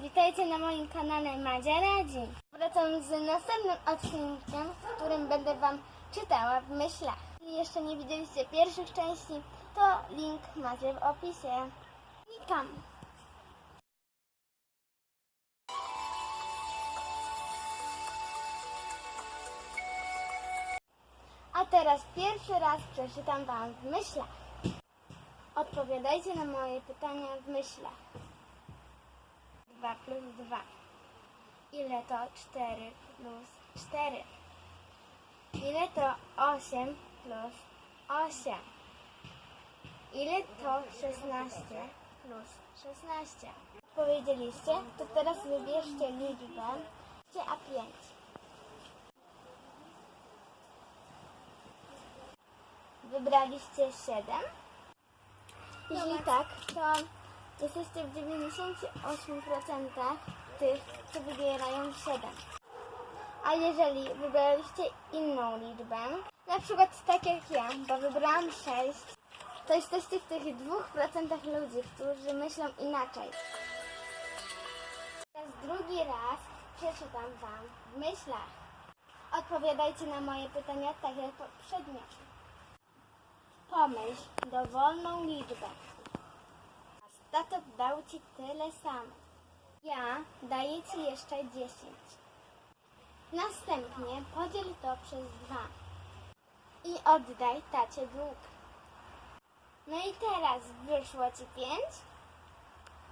witajcie na moim kanale Madzia Radzi. Wracam z następnym odcinkiem, w którym będę Wam czytała w myślach. Jeśli jeszcze nie widzieliście pierwszych części, to link macie w opisie. Klikam. A teraz pierwszy raz przeczytam Wam w myślach. Odpowiadajcie na moje pytania w myślach. 2 plus 2. Ile to 4 plus 4? Ile to 8 plus 8? Ile to 16 plus 16? Odpowiedzieliście? To teraz wybierzcie liczbę 3 a 5. Wybraliście 7? Jeśli tak, to jesteście w 98% tych, co wybierają 7. A jeżeli wybraliście inną liczbę, na przykład tak jak ja, bo wybrałam 6, to jesteście w tych 2% ludzi, którzy myślą inaczej. Teraz drugi raz przeczytam Wam w myślach. Odpowiadajcie na moje pytania tak jak poprzednio. Pomyśl dowolną liczbę. Dał ci tyle samo. Ja daję ci jeszcze 10. Następnie podziel to przez 2 i oddaj tacie dług. No i teraz wyszło ci 5.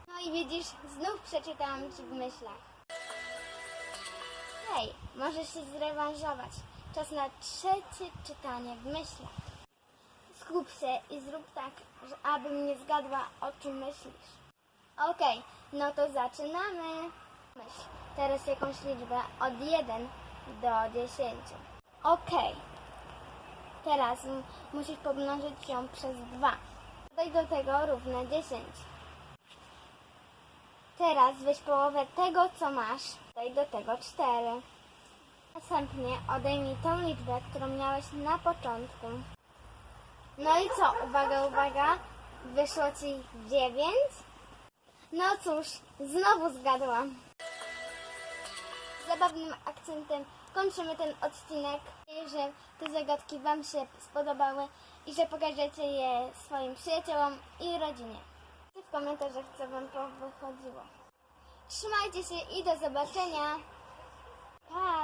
No i widzisz, znów przeczytałam ci w myślach. Hej, możesz się zrewanżować. Czas na trzecie czytanie w myślach. Skup się i zrób tak, abym nie zgadła, o czym myślisz. Okej, no to zaczynamy. Myśl teraz jakąś liczbę od 1 do 10. Okej. Teraz musisz pomnożyć ją przez 2. Dodaj do tego równe 10. Teraz weź połowę tego, co masz. Daj do tego 4. Następnie odejmij tą liczbę, którą miałeś na początku. No i co? Uwaga, uwaga. Wyszło ci 9? No cóż, znowu zgadłam. Zabawnym akcentem kończymy ten odcinek. Nadzieję, że te zagadki Wam się spodobały i że pokażecie je swoim przyjaciołom i rodzinie. W komentarzach, co Wam wychodziło. Trzymajcie się i do zobaczenia. Pa!